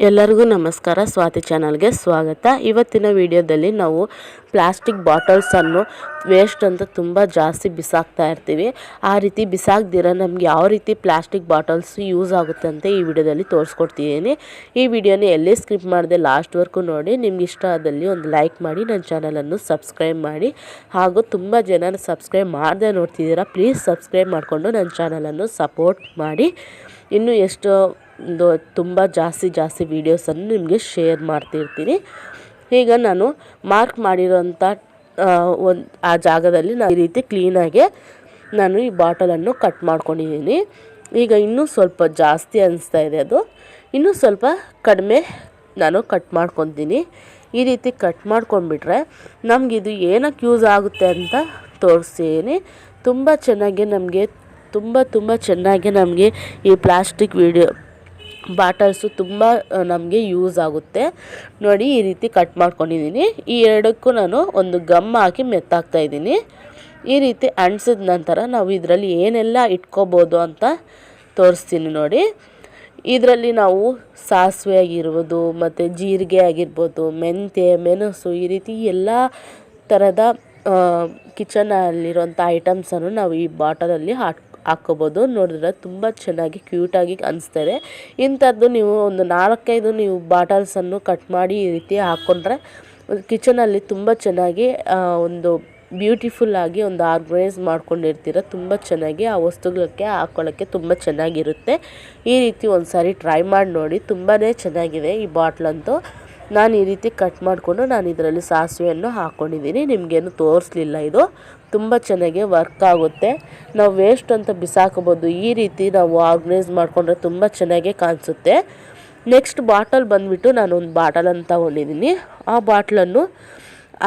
ಎಲ್ಲರಿಗೂ ನಮಸ್ಕಾರ. ಸ್ವಾತಿ ಚಾನಲ್ಗೆ ಸ್ವಾಗತ. ಇವತ್ತಿನ ವಿಡಿಯೋದಲ್ಲಿ ನಾವು ಪ್ಲಾಸ್ಟಿಕ್ ಬಾಟಲ್ಸನ್ನು ವೇಸ್ಟ್ ಅಂತ ತುಂಬ ಜಾಸ್ತಿ ಬಿಸಾಕ್ತಾ ಇರ್ತೀವಿ. ಆ ರೀತಿ ಬಿಸಾಕ್ದಿರ ನಮ್ಗೆ ಯಾವ ರೀತಿ ಪ್ಲಾಸ್ಟಿಕ್ ಬಾಟಲ್ಸ್ ಯೂಸ್ ಆಗುತ್ತೆ ಅಂತ ಈ ವಿಡಿಯೋದಲ್ಲಿ ತೋರಿಸ್ಕೊಡ್ತಿದ್ದೀನಿ. ಈ ವಿಡಿಯೋನ ಎಲ್ಲೇ ಸ್ಕಿಪ್ ಲಾಸ್ಟ್ ಲಾಸ್ಟ್ವರೆಗೂ ನೋಡಿ. ನಿಮ್ಗೆ ಇಷ್ಟ ಆದಲ್ಲಿ ಒಂದು ಲೈಕ್ ಮಾಡಿ, ನನ್ನ ಚಾನಲನ್ನು ಸಬ್ಸ್ಕ್ರೈಬ್ ಮಾಡಿ. ಹಾಗೂ ತುಂಬ ಜನ ಸಬ್ಸ್ಕ್ರೈಬ್ ಮಾಡದೆ ನೋಡ್ತಿದ್ದೀರಾ, ಪ್ಲೀಸ್ ಸಬ್ಸ್ಕ್ರೈಬ್ ಮಾಡಿಕೊಂಡು ನನ್ನ ಚಾನಲನ್ನು ಸಪೋರ್ಟ್ ಮಾಡಿ. ಇನ್ನು ಎಷ್ಟು ತುಂಬ ಜಾಸ್ತಿ ಜಾಸ್ತಿ ವೀಡಿಯೋಸನ್ನು ನಿಮಗೆ ಶೇರ್ ಮಾಡ್ತಿರ್ತೀನಿ. ಈಗ ನಾನು ಮಾರ್ಕ್ ಮಾಡಿರೋಂಥ ಒಂದು, ಆ ಜಾಗದಲ್ಲಿ ನಾನು ಈ ರೀತಿ ಕ್ಲೀನಾಗೆ ನಾನು ಈ ಬಾಟಲನ್ನು ಕಟ್ ಮಾಡ್ಕೊಂಡಿದ್ದೀನಿ. ಈಗ ಇನ್ನೂ ಸ್ವಲ್ಪ ಜಾಸ್ತಿ ಅನಿಸ್ತಾ ಇದೆ ಅದು. ಇನ್ನೂ ಸ್ವಲ್ಪ ಕಡಿಮೆ ನಾನು ಕಟ್ ಮಾಡ್ಕೊತೀನಿ. ಈ ರೀತಿ ಕಟ್ ಮಾಡ್ಕೊಂಡ್ಬಿಟ್ರೆ ನಮಗಿದು ಏನಕ್ಕೆ ಯೂಸ್ ಆಗುತ್ತೆ ಅಂತ ತೋರಿಸ್ತೀನಿ. ತುಂಬ ಚೆನ್ನಾಗಿ ನಮಗೆ, ತುಂಬ ತುಂಬ ಚೆನ್ನಾಗಿ ನಮಗೆ ಈ ಪ್ಲಾಸ್ಟಿಕ್ ವಿಡಿಯೋ ಬಾಟಲ್ಸು ತುಂಬ ನಮಗೆ ಯೂಸ್ ಆಗುತ್ತೆ. ನೋಡಿ, ಈ ರೀತಿ ಕಟ್ ಮಾಡ್ಕೊಂಡಿದ್ದೀನಿ. ಈ ಎರಡಕ್ಕೂ ನಾನು ಒಂದು ಗಮ್ ಹಾಕಿ ಮೆತ್ತಾಕ್ತಾ ಇದ್ದೀನಿ. ಈ ರೀತಿ ಅಂಟಿಸಿದ ನಂತರ ನಾವು ಇದರಲ್ಲಿ ಏನೆಲ್ಲ ಇಟ್ಕೋಬೋದು ಅಂತ ತೋರಿಸ್ತೀನಿ ನೋಡಿ. ಇದರಲ್ಲಿ ನಾವು ಸಾಸಿವೆ ಆಗಿರ್ಬೋದು, ಮತ್ತು ಜೀರಿಗೆ ಆಗಿರ್ಬೋದು, ಮೆಂತ್ಯೆ, ಮೆಣಸು, ಈ ರೀತಿ ಎಲ್ಲ ಥರದ ಕಿಚನಲ್ಲಿರುವಂಥ ಐಟಮ್ಸನ್ನು ನಾವು ಈ ಬಾಟಲಲ್ಲಿ ಹಾಕಿ ಹಾಕ್ಕೋಬೋದು ನೋಡಿದ್ರೆ ತುಂಬ ಚೆನ್ನಾಗಿ ಕ್ಯೂಟಾಗಿ ಅನಿಸ್ತಾರೆ ಇಂಥದ್ದು ನೀವು ಒಂದು ನಾಲ್ಕೈದು ನೀವು ಬಾಟಲ್ಸನ್ನು ಕಟ್ ಮಾಡಿ ಈ ರೀತಿ ಹಾಕ್ಕೊಂಡ್ರೆ ಕಿಚನಲ್ಲಿ ತುಂಬ ಚೆನ್ನಾಗಿ ಒಂದು ಬ್ಯೂಟಿಫುಲ್ ಆಗಿ ಒಂದು ಆರ್ಗನೈಸ್ ಮಾಡ್ಕೊಂಡಿರ್ತೀರ. ತುಂಬ ಚೆನ್ನಾಗಿ ಆ ವಸ್ತುಗಳಕ್ಕೆ ಹಾಕ್ಕೊಳ್ಳೋಕ್ಕೆ ತುಂಬ ಚೆನ್ನಾಗಿರುತ್ತೆ. ಈ ರೀತಿ ಒಂದು ಸಾರಿ ಟ್ರೈ ಮಾಡಿ ನೋಡಿ. ತುಂಬಾ ಚೆನ್ನಾಗಿದೆ ಈ ಬಾಟ್ಲಂತೂ ನಾನು ಈ ರೀತಿ ಕಟ್ ಮಾಡಿಕೊಂಡು ನಾನು ಇದರಲ್ಲಿ ಸಾಸಿವೆಯನ್ನು ಹಾಕ್ಕೊಂಡಿದ್ದೀನಿ ನಿಮಗೇನು ತೋರಿಸ್ಲಿಲ್ಲ ಇದು. ತುಂಬ ಚೆನ್ನಾಗಿ ವರ್ಕ್ ಆಗುತ್ತೆ. ನಾವು ವೇಸ್ಟ್ ಅಂತ ಬಿಸಾಕಬೋದು. ಈ ರೀತಿ ನಾವು ಆರ್ಗನೈಸ್ ಮಾಡಿಕೊಂಡ್ರೆ ತುಂಬ ಚೆನ್ನಾಗಿ ಕಾಣಿಸುತ್ತೆ. ನೆಕ್ಸ್ಟ್ ಬಾಟಲ್ ಬಂದುಬಿಟ್ಟು ನಾನು ಒಂದು ಬಾಟಲನ್ನು ತಗೊಂಡಿದ್ದೀನಿ. ಆ ಬಾಟ್ಲನ್ನು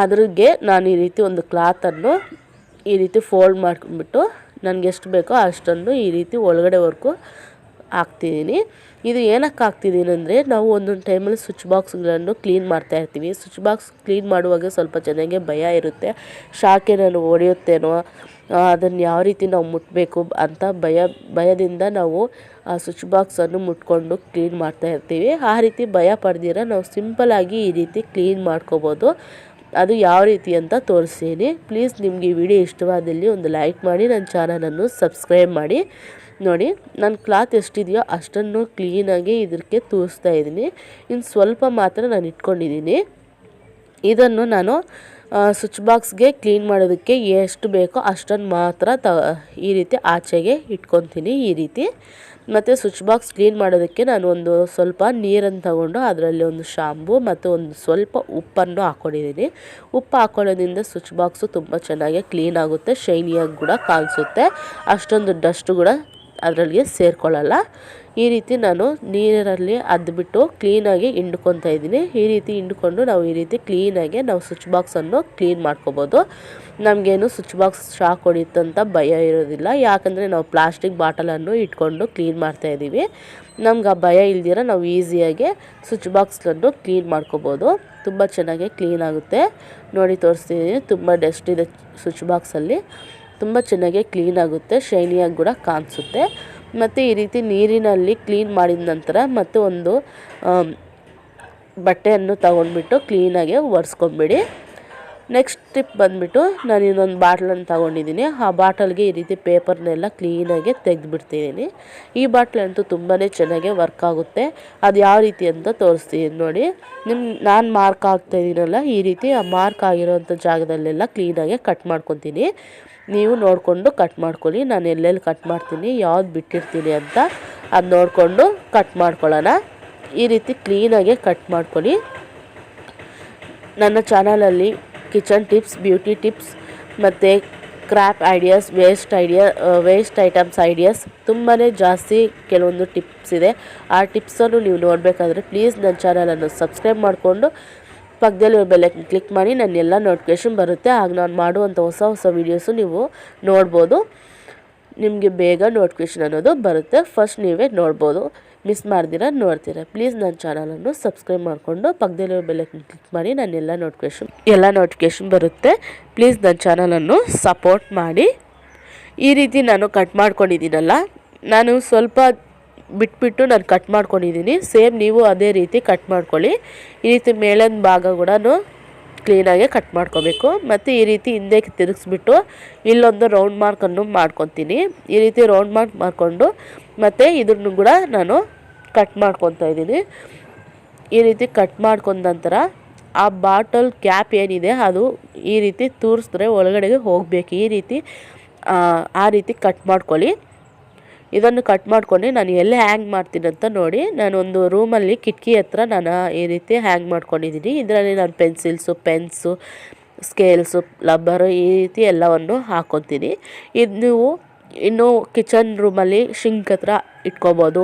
ಅದ್ರಿಗೆ ನಾನು ಈ ರೀತಿ ಒಂದು ಕ್ಲಾತನ್ನು ಈ ರೀತಿ ಫೋಲ್ಡ್ ಮಾಡ್ಕೊಂಡ್ಬಿಟ್ಟು ನನಗೆ ಎಷ್ಟು ಬೇಕೋ ಅಷ್ಟನ್ನು ಈ ರೀತಿ ಒಳಗಡೆವರೆಗೂ ಹಾಕ್ತಿದ್ದೀನಿ. ಇದು ಏನಕ್ಕೆ ಹಾಕ್ತಿದ್ದೀನಿ ಅಂದರೆ ನಾವು ಒಂದೊಂದು ಟೈಮಲ್ಲಿ ಸ್ವಿಚ್ ಬಾಕ್ಸ್ಗಳನ್ನು ಕ್ಲೀನ್ ಮಾಡ್ತಾ ಇರ್ತೀವಿ. ಸ್ವಿಚ್ ಬಾಕ್ಸ್ ಕ್ಲೀನ್ ಮಾಡುವಾಗ ಸ್ವಲ್ಪ ಚೆನ್ನಾಗೆ ಭಯ ಇರುತ್ತೆ. ಶಾಕ್ ಏನಾದ್ರು ಹೊಡೆಯುತ್ತೇನೋ ಅದನ್ನು ಯಾವ ರೀತಿ ನಾವು ಮುಟ್ಟಬೇಕು ಅಂತ ಭಯ, ಭಯದಿಂದ ನಾವು ಆ ಸ್ವಿಚ್ ಬಾಕ್ಸನ್ನು ಮುಟ್ಕೊಂಡು ಕ್ಲೀನ್ ಮಾಡ್ತಾ ಇರ್ತೀವಿ. ಆ ರೀತಿ ಭಯ ಪಡ್ದಿರ ನಾವು ಸಿಂಪಲಾಗಿ ಈ ರೀತಿ ಕ್ಲೀನ್ ಮಾಡ್ಕೋಬೋದು. ಅದು ಯಾವ ರೀತಿ ಅಂತ ತೋರಿಸ್ತೀನಿ. ಪ್ಲೀಸ್ ನಿಮಗೆ ವಿಡಿಯೋ ಇಷ್ಟವಾದಲ್ಲಿ ಒಂದು ಲೈಕ್ ಮಾಡಿ, ನನ್ನ ಚಾನಲನ್ನು ಸಬ್ಸ್ಕ್ರೈಬ್ ಮಾಡಿ. ನೋಡಿ ನನ್ನ ಕ್ಲಾತ್ ಎಷ್ಟಿದೆಯೋ ಅಷ್ಟನ್ನು ಕ್ಲೀನಾಗಿ ಇದಕ್ಕೆ ತೋರಿಸ್ತಾ ಇದ್ದೀನಿ. ಇನ್ನು ಸ್ವಲ್ಪ ಮಾತ್ರ ನಾನು ಇಟ್ಕೊಂಡಿದ್ದೀನಿ. ಇದನ್ನು ನಾನು ಸ್ವಿಚ್ ಬಾಕ್ಸ್ಗೆ ಕ್ಲೀನ್ ಮಾಡೋದಕ್ಕೆ ಎಷ್ಟು ಬೇಕೋ ಅಷ್ಟನ್ನು ಮಾತ್ರ ತ, ಈ ರೀತಿ ಆಚೆಗೆ ಇಟ್ಕೊತೀನಿ ಈ ರೀತಿ. ಮತ್ತು ಸ್ವಿಚ್ ಬಾಕ್ಸ್ ಕ್ಲೀನ್ ಮಾಡೋದಕ್ಕೆ ನಾನು ಒಂದು ಸ್ವಲ್ಪ ನೀರನ್ನು ತಗೊಂಡು ಅದರಲ್ಲಿ ಒಂದು ಶಾಂಪು ಮತ್ತು ಒಂದು ಸ್ವಲ್ಪ ಉಪ್ಪನ್ನು ಹಾಕ್ಕೊಂಡಿದ್ದೀನಿ ಉಪ್ಪು ಹಾಕೊಳ್ಳೋದ್ರಿಂದ ಸ್ವಿಚ್ ಬಾಕ್ಸು ತುಂಬ ಚೆನ್ನಾಗಿ ಕ್ಲೀನ್ ಆಗುತ್ತೆ ಶೈನಿಯಾಗಿ ಕೂಡ ಕಾಣಿಸುತ್ತೆ. ಅಷ್ಟೊಂದು ಡಸ್ಟ್ ಕೂಡ ಅದರಲ್ಲಿಗೆ ಸೇರಿಕೊಳ್ಳಲ್ಲ. ಈ ರೀತಿ ನಾನು ನೀರಲ್ಲಿ ಅದ್ಬಿಟ್ಟು ಕ್ಲೀನಾಗಿ ಹಿಂಡ್ಕೊತಾ ಇದ್ದೀನಿ. ಈ ರೀತಿ ಹಿಂಡ್ಕೊಂಡು ನಾವು ಈ ರೀತಿ ಕ್ಲೀನಾಗಿ ನಾವು ಸ್ವಿಚ್ ಬಾಕ್ಸನ್ನು ಕ್ಲೀನ್ ಮಾಡ್ಕೋಬೋದು. ನಮಗೇನು ಸ್ವಿಚ್ ಬಾಕ್ಸ್ ಶಾಕ್ ಹೊಡಿತಂತ ಭಯ ಇರೋದಿಲ್ಲ. ಯಾಕಂದರೆ ನಾವು ಪ್ಲಾಸ್ಟಿಕ್ ಬಾಟಲನ್ನು ಇಟ್ಕೊಂಡು ಕ್ಲೀನ್ ಮಾಡ್ತಾ ಇದ್ದೀವಿ. ನಮ್ಗೆ ಆ ಭಯ ಇಲ್ದಿರ ನಾವು ಈಸಿಯಾಗಿ ಸ್ವಿಚ್ ಬಾಕ್ಸ್ಗಳನ್ನು ಕ್ಲೀನ್ ಮಾಡ್ಕೋಬೋದು. ತುಂಬ ಚೆನ್ನಾಗಿ ಕ್ಲೀನ್ ಆಗುತ್ತೆ ನೋಡಿ ತೋರಿಸ್ತೀನಿ ತುಂಬ ಡಸ್ಟ್ ಇದೆ ಸ್ವಿಚ್ ಬಾಕ್ಸಲ್ಲಿ. ತುಂಬ ಚೆನ್ನಾಗಿ ಕ್ಲೀನ್ ಆಗುತ್ತೆ, ಶೈನಿಯಾಗಿ ಕೂಡ ಕಾಣಿಸುತ್ತೆ. ಮತ್ತು ಈ ರೀತಿ ನೀರಿನಲ್ಲಿ ಕ್ಲೀನ್ ಮಾಡಿದ ನಂತರ ಮತ್ತು ಒಂದು ಬಟ್ಟೆಯನ್ನು ತಗೊಂಡ್ಬಿಟ್ಟು ಕ್ಲೀನಾಗಿ ಒರೆಸ್ಕೊಂಬಿಡಿ ನೆಕ್ಸ್ಟ್ ಟಿಪ್ ಬಂದುಬಿಟ್ಟು ನಾನು ಇನ್ನೊಂದು ಬಾಟ್ಲನ್ನು ತಗೊಂಡಿದ್ದೀನಿ. ಆ ಬಾಟಲ್ಗೆ ಈ ರೀತಿ ಪೇಪರ್ನೆಲ್ಲ ಕ್ಲೀನಾಗಿ ತೆಗೆದುಬಿಡ್ತಿದ್ದೀನಿ. ಈ ಬಾಟ್ಲಂತೂ ತುಂಬಾ ಚೆನ್ನಾಗಿ ವರ್ಕ್ ಆಗುತ್ತೆ. ಅದು ಯಾವ ರೀತಿ ಅಂತ ತೋರಿಸ್ತೀನಿ ನೋಡಿ. ನಿಮ್ಮ ನಾನು ಮಾರ್ಕ್ ಆಗ್ತಾಯಿದ್ದೀನಲ್ಲ ಈ ರೀತಿ ಆ ಮಾರ್ಕ್ ಆಗಿರೋಂಥ ಜಾಗದಲ್ಲೆಲ್ಲ ಕ್ಲೀನಾಗೆ ಕಟ್ ಮಾಡ್ಕೊತೀನಿ. ನೀವು ನೋಡಿಕೊಂಡು ಕಟ್ ಮಾಡ್ಕೊಳ್ಳಿ. ನಾನು ಎಲ್ಲೆಲ್ಲಿ ಕಟ್ ಮಾಡ್ತೀನಿ, ಯಾವ್ದು ಬಿಟ್ಟಿರ್ತೀನಿ ಅಂತ ಅದು ನೋಡಿಕೊಂಡು ಕಟ್ ಮಾಡ್ಕೊಳ್ಳೋಣ. ಈ ರೀತಿ ಕ್ಲೀನಾಗೆ ಕಟ್ ಮಾಡ್ಕೊಳ್ಳಿ. ನನ್ನ ಚಾನಲಲ್ಲಿ ಕಿಚನ್ ಟಿಪ್ಸ್, ಬ್ಯೂಟಿ ಟಿಪ್ಸ್ ಮತ್ತು craft ideas, waste idea waste items ideas ತುಂಬಾ ಜಾಸ್ತಿ ಕೆಲವೊಂದು ಟಿಪ್ಸ್ ಇದೆ. ಆ ಟಿಪ್ಸನ್ನು ನೀವು ನೋಡಬೇಕಾದ್ರೆ ಪ್ಲೀಸ್ ನನ್ನ ಚಾನಲನ್ನು ಸಬ್ಸ್ಕ್ರೈಬ್ ಮಾಡಿಕೊಂಡು ಪಕ್ಕದಲ್ಲಿ ಬೆಲ್ಲೈಕನ್ ಕ್ಲಿಕ್ ಮಾಡಿ ನನ್ನ ಎಲ್ಲ ನೋಟಿಫಿಕೇಷನ್ ಬರುತ್ತೆ. ಆಗ ನಾನು ಮಾಡುವಂಥ ಹೊಸ ಹೊಸ ವೀಡಿಯೋಸು ನೀವು ನೋಡ್ಬೋದು. ನಿಮಗೆ ಬೇಗ ನೋಟಿಫಿಕೇಷನ್ ಅನ್ನೋದು ಬರುತ್ತೆ. ಫಸ್ಟ್ ನೀವೇ ನೋಡ್ಬೋದು. ಮಿಸ್ ಮಾಡ್ದಿರ ನೋಡ್ತೀರ. ಪ್ಲೀಸ್ ನನ್ನ ಚಾನಲನ್ನು ಸಬ್ಸ್ಕ್ರೈಬ್ ಮಾಡಿಕೊಂಡು ಪಕ್ಕದಲ್ಲಿರೋ ಬೆಲ್ಲೈಕನ್ ಕ್ಲಿಕ್ ಮಾಡಿ ನಾನು ಎಲ್ಲ ನೋಟಿಫಿಕೇಶನ್ ಎಲ್ಲ ನೋಟಿಫಿಕೇಶನ್ ಬರುತ್ತೆ. ಪ್ಲೀಸ್ ನನ್ನ ಚಾನಲನ್ನು ಸಪೋರ್ಟ್ ಮಾಡಿ. ಈ ರೀತಿ ನಾನು ಕಟ್ ಮಾಡ್ಕೊಂಡಿದ್ದೀನಲ್ಲ, ನಾನು ಸ್ವಲ್ಪ ಬಿಟ್ಬಿಟ್ಟು ನಾನು ಕಟ್ ಮಾಡ್ಕೊಂಡಿದ್ದೀನಿ. ಸೇಮ್ ನೀವು ಅದೇ ರೀತಿ ಕಟ್ ಮಾಡ್ಕೊಳ್ಳಿ. ಈ ರೀತಿ ಮೇಲಿನ ಭಾಗ ಕೂಡ ಕ್ಲೀನಾಗಿ ಕಟ್ ಮಾಡ್ಕೋಬೇಕು. ಮತ್ತು ಈ ರೀತಿ ಹಿಂದೆ ತಿರುಗಿಸ್ಬಿಟ್ಟು ಇಲ್ಲೊಂದು ರೌಂಡ್ ಮಾರ್ಕನ್ನು ಮಾಡ್ಕೊತೀನಿ. ಈ ರೀತಿ ರೌಂಡ್ ಮಾರ್ಕ್ ಮಾಡಿಕೊಂಡು ಮತ್ತು ಇದನ್ನು ಕೂಡ ನಾನು ಕಟ್ ಮಾಡ್ಕೊತಾ ಇದ್ದೀನಿ. ಈ ರೀತಿ ಕಟ್ ಮಾಡ್ಕೊಂಡ ನಂತರ ಆ ಬಾಟಲ್ ಕ್ಯಾಪ್ ಏನಿದೆ ಅದು ಈ ರೀತಿ ತೂರಿಸಿದ್ರೆ ಒಳಗಡೆಗೆ ಹೋಗಬೇಕು. ಈ ರೀತಿ, ಆ ರೀತಿ ಕಟ್ ಮಾಡ್ಕೊಳ್ಳಿ. ಇದನ್ನು ಕಟ್ ಮಾಡ್ಕೊಂಡು ನಾನು ಎಲ್ಲಿ ಹ್ಯಾಂಗ್ ಮಾಡ್ತೀನಿ ಅಂತ ನೋಡಿ, ನಾನು ಒಂದು ರೂಮಲ್ಲಿ ಕಿಟಕಿ ಹತ್ರ ನಾನು ಈ ರೀತಿ ಹ್ಯಾಂಗ್ ಮಾಡ್ಕೊಂಡಿದ್ದೀನಿ. ಇದರಲ್ಲಿ ನಾನು ಪೆನ್ಸಿಲ್ಸು ಪೆನ್ಸು ಸ್ಕೇಲ್ಸು ಲಬ್ಬರು ಈ ರೀತಿ ಎಲ್ಲವನ್ನು ಹಾಕ್ಕೊತೀನಿ. ಇದು ನೀವು ಇನ್ನು ಕಿಚನ್ ರೂಮಲ್ಲಿ ಶಿಂಕ್ ಹತ್ರ ಇಟ್ಕೋಬೋದು.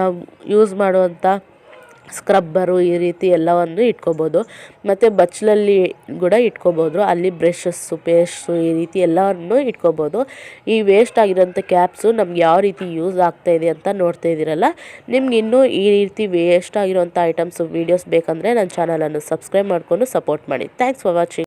ನಾವು ಯೂಸ್ ಮಾಡುವಂಥ ಸ್ಕ್ರಬ್ಬರು ಈ ರೀತಿ ಎಲ್ಲವನ್ನು ಇಟ್ಕೋಬೋದು. ಮತ್ತು ಬಚ್ಚಲಲ್ಲಿ ಕೂಡ ಇಟ್ಕೋಬೋದು. ಅಲ್ಲಿ ಬ್ರಷಸ್ಸು ಪೇಸ್ಟು ಈ ರೀತಿ ಎಲ್ಲವನ್ನು ಇಟ್ಕೋಬೋದು. ಈ ವೇಸ್ಟ್ ಆಗಿರೋಂಥ ಕ್ಯಾಪ್ಸು ನಮ್ಗೆ ಯಾವ ರೀತಿ ಯೂಸ್ ಆಗ್ತಾಯಿದೆ ಅಂತ ನೋಡ್ತಾ ಇದ್ದೀರಲ್ಲ? ನಿಮ್ಗೆ ಇನ್ನೂ ಈ ರೀತಿ ವೇಸ್ಟ್ ಆಗಿರೋಂಥ ಐಟಮ್ಸು ವೀಡಿಯೋಸ್ ಬೇಕಂದರೆ ನನ್ನ ಚಾನಲನ್ನು ಸಬ್ಸ್ಕ್ರೈಬ್ ಮಾಡಿಕೊಂಡು ಸಪೋರ್ಟ್ ಮಾಡಿ. Thanks for watching